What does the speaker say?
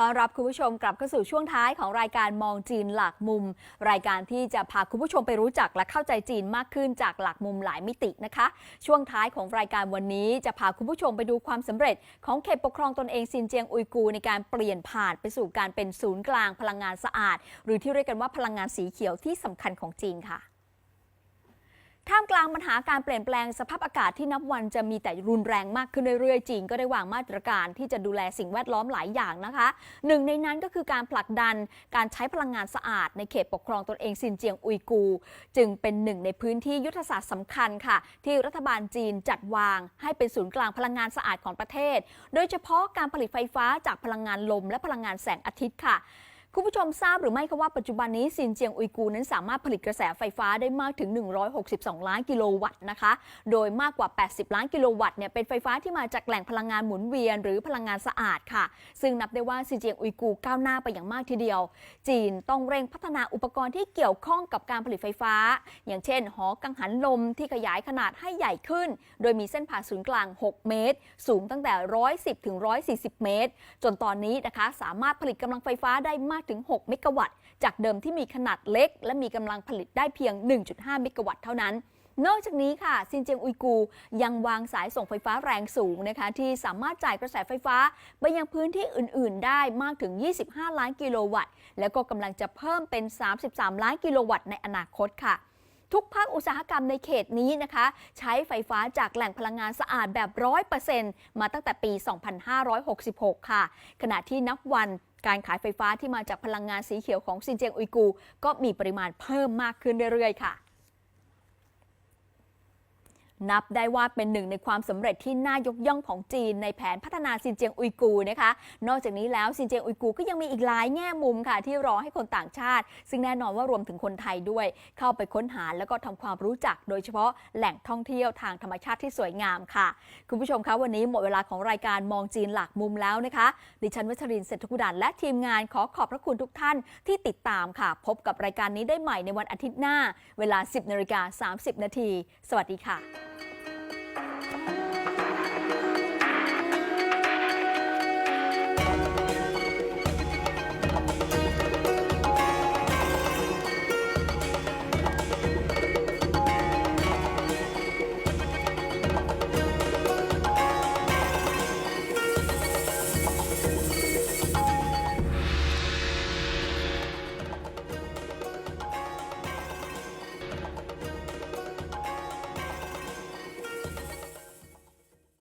ตอนรับคุณผู้ชมกลับเข้าสู่ช่วงท้ายของรายการมองจีนหลากมุม รายการที่จะพาคุณผู้ชมไปรู้จักและเข้าใจจีนมากขึ้นจากหลากมุมหลายมิตินะคะ ช่วงท้ายของรายการวันนี้จะพาคุณผู้ชมไปดูความสำเร็จ ของเขตปกครองตนเองซินเจียงอุยกูในการเปลี่ยนผ่านไปสู่การเป็นศูนย์กลางพลังงานสะอาด หรือที่เรียกกันว่าพลังงานสีเขียวที่สำคัญของจีนค่ะ ท่ามกลางปัญหาการเปลี่ยนแปลงสภาพอากาศที่นับวันจะมีแต่รุนแรงมากขึ้นเรื่อยๆจีนก็ได้วางมาตรการที่จะดูแลสิ่งแวดล้อมหลายอย่างนะคะ หนึ่งในนั้นก็คือการผลักดันการใช้พลังงานสะอาด ในเขตปกครองตนเองซินเจียงอุยกู จึงเป็นหนึ่งในพื้นที่ยุทธศาสตร์สำคัญค่ะ ที่รัฐบาลจีนจัดวาง ให้เป็นศูนย์กลางพลังงานสะอาดของประเทศ โดยเฉพาะการผลิตไฟฟ้าจากพลังงานลม และพลังงานแสงอาทิตย์ค่ะ คุณผู้ชมทราบหรือไม่คะว่าปัจจุบันนี้ซินเจียงอุยกูนั้นสามารถผลิตกระแสไฟฟ้าได้มากถึง 162 ล้านกิโลวัตต์นะคะ โดยมากกว่า 80 ล้านกิโลวัตต์เนี่ยเป็นไฟฟ้าที่มาจากแหล่งพลังงานหมุนเวียน หรือพลังงานสะอาดค่ะ ซึ่งนับได้ว่าซินเจียงอุยกูก้าวหน้าไปอย่างมากทีเดียว จีนต้องเร่งพัฒนาอุปกรณ์ที่เกี่ยวข้องกับการผลิตไฟฟ้า อย่างเช่น หอกังหันลมที่ขยายขนาดให้ใหญ่ขึ้น โดยมีเส้นผ่าศูนย์กลาง 6 เมตร สูงตั้งแต่ 110ถึง140 เมตร จนตอนนี้นะคะสามารถผลิตกำลังไฟฟ้าได้มากถึง 6 เมกะวัตต์ จากเดิมที่มีขนาดเล็ก และมีกำลังผลิตได้เพียง 1.5 เมกะวัตต์เท่านั้นนอกจากนี้ค่ะซินเจียงอุยกูยังวางสายส่งไฟฟ้าแรงสูงนะคะที่สามารถจ่ายกระแสไฟฟ้า ไปยังพื้นที่อื่น ๆ ได้มากถึง 25 ล้านกิโลวัตต์ แล้วก็กำลังจะเพิ่มเป็น 33 ล้านกิโลวัตต์ในอนาคตค่ะ ทุกภาคอุตสาหกรรมในเขตนี้นะคะ ใช้ไฟฟ้าจากแหล่งพลังงานสะอาดแบบ 100%มาตั้งแต่ปี 2566 ค่ะ ขณะที่นับวัน การขายไฟฟ้าที่มาจากพลังงานสีเขียวของซินเจียงอุยกู ก็มีปริมาณเพิ่มมากขึ้นเรื่อยๆค่ะ นับได้ว่าเป็นหนึ่งในความสำเร็จที่น่ายกย่องของจีน ในแผนพัฒนาซินเจียงอุยกูนะคะ นอกจากนี้แล้วซินเจียงอุยกูก็ยังมีอีกหลายแง่มุมค่ะ ที่รอให้คนต่างชาติ ซึ่งแน่นอนว่ารวมถึงคนไทยด้วย เข้าไปค้นหาแล้วก็ทำความรู้จัก โดยเฉพาะแหล่งท่องเที่ยวทางธรรมชาติที่สวยงามค่ะ คุณผู้ชมคะวันนี้หมดเวลาของรายการมองจีนหลักมุมแล้วนะคะ ดิฉันวัชรินทร์เศรษฐกุดันและทีมงานขอขอบพระคุณทุกท่านที่ติดตามค่ะ พบกับรายการนี้ได้ใหม่ในวันอาทิตย์หน้า เวลา 10นาฬิกา30นาทีสวัสดีค่ะ